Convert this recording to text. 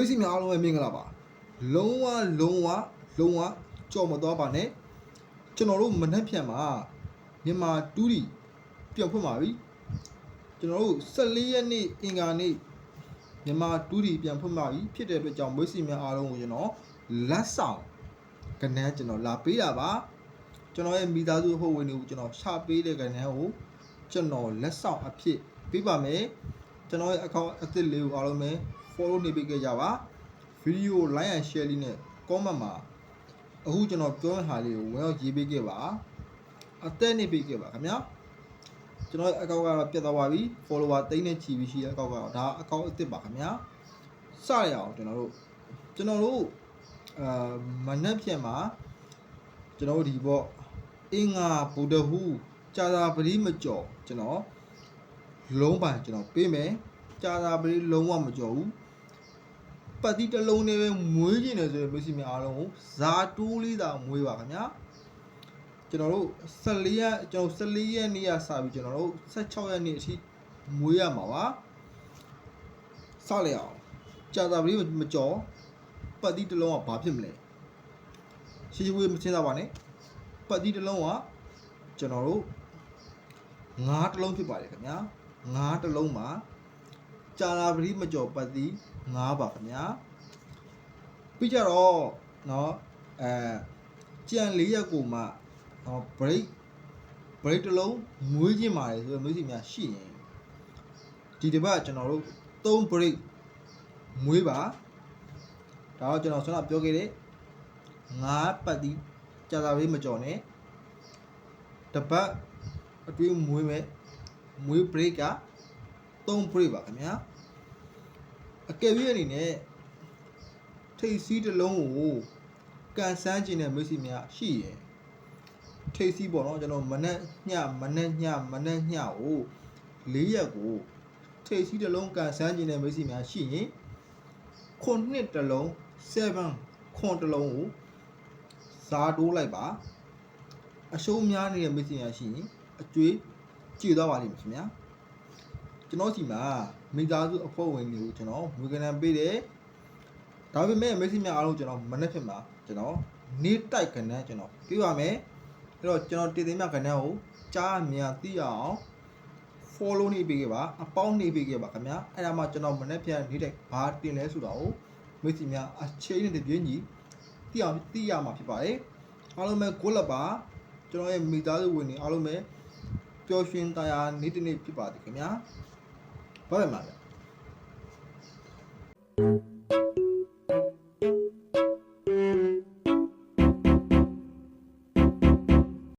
မိတ်ဆွေများအားလုံးပဲမင်္ဂလာပါလုံးဝလုံးဝလုံးဝကြော်မသွားပါနဲ့ကျွန်တော်တို့မနှက်ဖြန်မှာမြန်မာတူးရီပြန်ဖွင့်ပါပြီကျွန်တော်တို့14ရက်နေ့အင်္ဂါနေ့မြန်မာတူးရီပြန်ဖွင့်ပါပြီဖြစ်တဲ့အတွက်ကြောင့်မိတ်ဆွေများအားလုံးကိုကျွန်တော်လက်ဆောင်ကဏ္ဍကျွန်တော်လာပေးတာပါကျွန်တော်ရဲ့မိသားစုဟုတ်ဝင်တွေကိုကျွန်တော်ရှာပေးတဲ့ကဏ္ဍကိုကျွန်တော်လက်ဆောင်အဖြစ်ပေးပါမယ် ကျွန်တော်ရဲ့ account အသစ်လေးကိုအားလုံးပဲ follow နေပေးကြပါ video like and share လေးနဲ့ comment မှာအခုကျွန်တော်ပြောတဲ့ဟာလေးကိုဝင်ရောက်ရေးပေးခဲ့ပါအသက်နေပေးခဲ့ပါခင်ဗျာကျွန်တော်ရဲ့ account ကတော့ပြတ်သွားပါပြီ follower တိန်းနဲ့ချီပြီးရှိတဲ့ account ကတော့ဒါ account အသစ်ပါခင်ဗျာစရအောင်ကျွန်တော်တို့ကျွန်တော်တို့အာမနက်ဖြန်မှာကျွန်တော်တို့ဒီပေါ့အင်္ဂါဗုဒ္ဓဟူကြာသာပရိမကျော်ကျွန်တော် လုံးပိုင်ကျွန်တော်ပေးမယ်ကြာသာပလေးလုံးဝမကြော်ဘူးပတ်တိတစ်လုံးနဲ့ပဲမွေးကျင်တယ်ဆိုရင်မရှိမြအားလုံးကိုဇာတိုးလေးသာမွေးပါခင်ဗျာကျွန်တော်တို့14ရက်ကျွန်တော်14ရက်နေ့ကစပြီးကျွန်တော်တို့16ရက်နေ့အထိမွေးရမှာပါစလိုက်အောင်ကြာသာပလေးမကြော်ပတ်တိတစ်လုံးကဘာဖြစ်မလဲရှိရှိဝေးမချင်းသားပါနဲ့ပတ်တိတစ်လုံးကကျွန်တော်တို့ငါးတစ်လုံးဖြစ်ပါတယ်ခင်ဗျာ ငါးတစ်လုံးမှာကြာလာပတိမကျော်ပတ်တိငါးပါခင်ဗျာပြီးကြတော့เนาะအဲကြံ၄ရက်ကိုမှเนาะ break break တစ်လုံးမွေးခြင်းပါတယ်ဆိုတော့မျိုးစီများရှိရင်ဒီတစ်ပတ်ကျွန်တော်တို့3 break မွေးပါဒါတော့ကျွန်တော်ဆွမ်းပြောခဲ့တဲ့ငါးပတ်တိကြာလာပတိမကျော်နဲ့တစ်ပတ်အတွင်းမွေးမဲ့ မွေး break က3 break ပါခင်ဗျာအကယ်၍အနေနဲ့ထိတ်စီးတစ်လုံးကိုကန်ဆန်းခြင်းနဲ့မိတ်ဆွေများရှိရင်ထိတ်စီးပေါ့နော်ကျွန်တော်မနဲ့ညမနဲ့ညမနဲ့ညကို၄ရက်ကိုထိတ်စီးတစ်လုံးကန်ဆန်းခြင်းနဲ့မိတ်ဆွေများရှိရင်ခုနှစ်တစ်လုံး7ခွန်တစ်လုံးကိုဇာတိုးလိုက်ပါအရှုံးများနေတဲ့မိတ်ဆွေများရှိရင်အကျွေး ကြည့်သွားပါလိမ့်မယ်ခင်ဗျာကျွန်တော်စီမှာမိသားစုအဖွဲ့ဝင်တွေကိုကျွန်တော်ငွေကဏ္ဍပေးတယ်ဒါပေမဲ့မိတ်ဆွေများအားလုံးကျွန်တော်မနေ့ဖြစ်မှာကျွန်တော်နေတိုက်ကဏ္ဍကျွန်တော်ပြပါမယ်အဲ့တော့ကျွန်တော်တည်သိမ်းမြကဏ္ဍကိုကြားမြန်သိရအောင် follow နေပေးခဲ့ပါအပေါင်းနေပေးခဲ့ပါခင်ဗျာအဲ့ဒါမှကျွန်တော်မနေ့ပြန်နေတိုက်ဘာတင်လဲဆိုတာကိုမိတ်ဆွေများအချိန်နဲ့တပြေးညီသိအောင်သိရမှာဖြစ်ပါတယ်အားလုံးပဲကိုလက်ပါကျွန်တော်ရဲ့မိသားစုဝင်တွေအားလုံးပဲ ပျော်ရွှင်တရားနေ့တစ်နေ့ဖြစ်ပါသည်ခင်ဗျာဘာပဲမှာလဲ